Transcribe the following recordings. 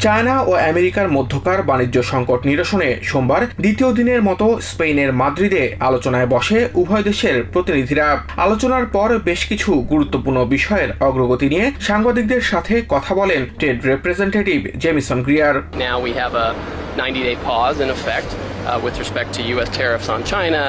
China ও আমেরিকার মধ্যকার বাণিজ্য সংকট নিরসনে সোমবার দ্বিতীয় দিনের মতো স্পেনের মাদ্রিদে আলোচনায় বসে উভয় দেশের প্রতিনিধিরা আলোচনার পর বেশ কিছু গুরুত্বপূর্ণ বিষয়ের অগ্রগতি নিয়ে সাংবাদিকদের সাথে কথা বলেন trade representative Jamieson Greer Now we have a 90 day pause in effect uh, with respect to U.S. tariffs on China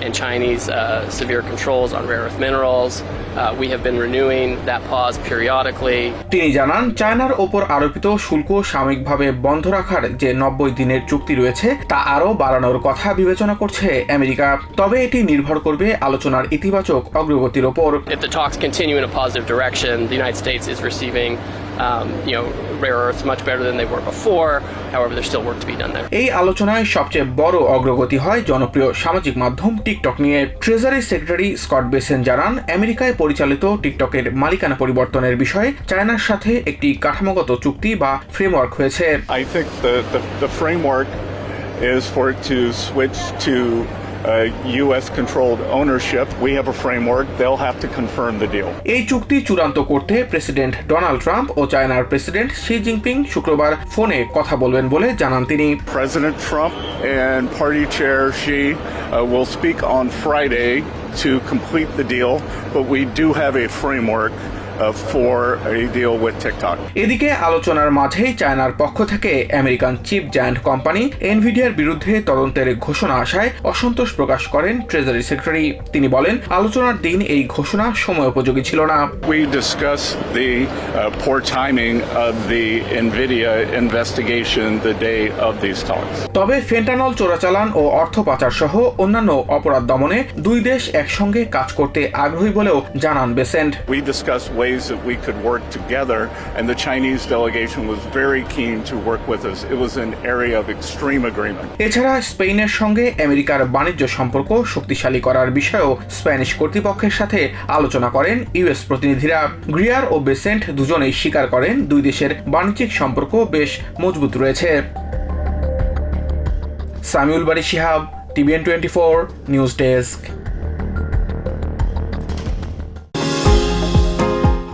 and Chinese uh, severe controls on rare earth minerals. Uh, we have been renewing that pause periodically. তিনি জানান চায়নার ওপর আরোপিত শুল্ক সাময়িকভাবে বন্ধ রাখার যে নব্বই দিনের চুক্তি রয়েছে তা আরও বাড়ানোর কথা বিবেচনা করছে আমেরিকা তবে এটি নির্ভর করবে আলোচনার ইতিবাচক অগ্রগতির ওপর If the talks continue in a positive direction, the United States is receiving um, you know, rare earths much better than they were before. However, there's still work to be done there. এই আলোচনায় সবচেয়ে বড় অগ্রগতি হয় জনপ্রিয় সামাজিক মাধ্যম TikTok নিয়ে ট্রেজারি সেক্রেটারি স্কট বেসেন জানান আমেরিকায় পরিচালিত টিকটকের মালিকানা পরিবর্তনের বিষয়ে চায়নার সাথে একটি কাঠামোগত চুক্তি বা ফ্রেমওয়ার্ক হয়েছে। I think the, the, the U.S. controlled ownership. We have a framework. They'll have to confirm the deal. এই চুক্তি চূড়ান্ত করতে প্রেসিডেন্ট ডোনাল্ড ট্রাম্প ও চায়নার প্রেসিডেন্ট শি জিনপিং শুক্রবার ফোনে কথা বলবেন বলে জানান তিনি President Trump and Party Chair Xi uh, will speak on Friday to complete the deal, but we do have a framework uh, for a deal with TikTok. এদিকে আলোচনার মাঝেই চায়নার পক্ষ থেকে আমেরিকান চিপ জায়ান্ট কোম্পানি এনভিডিয়ার বিরুদ্ধে তদন্তের ঘোষণা আসায় অসন্তোষ প্রকাশ করেন ট্রেজারি সেক্রেটারি তিনি বলেন আলোচনার দিন এই ঘোষণা সময় উপযোগী ছিল না We discussed the uh, poor timing of the NVIDIA investigation the day of these talks. তবে ফেন্টানল চোরাচালান ও অর্থ পাচার সহ অন্যান্য অপরাধ দমনে দুই দেশ একসঙ্গে কাজ করতে আগ্রহী বলেও জানান Bessent We discussed ways that we could work together, and the Chinese delegation was very keen to work with us. It was an area of extreme agreement. এছাড়া স্পেনের সঙ্গে আমেরিকার বাণিজ্য সম্পর্ক শক্তিশালী করার বিষয়েও স্প্যানিশ কর্তৃপক্ষের সাথে আলোচনা করেন ইউএস প্রতিনিধিরা গ্রিয়ার ও বেসেন্ট দুজনেই স্বীকার করেন দুই দেশের বাণিজ্যিক সম্পর্ক বেশ মজবুত রয়েছে Samiul Bari Shihab TVN twenty four news desk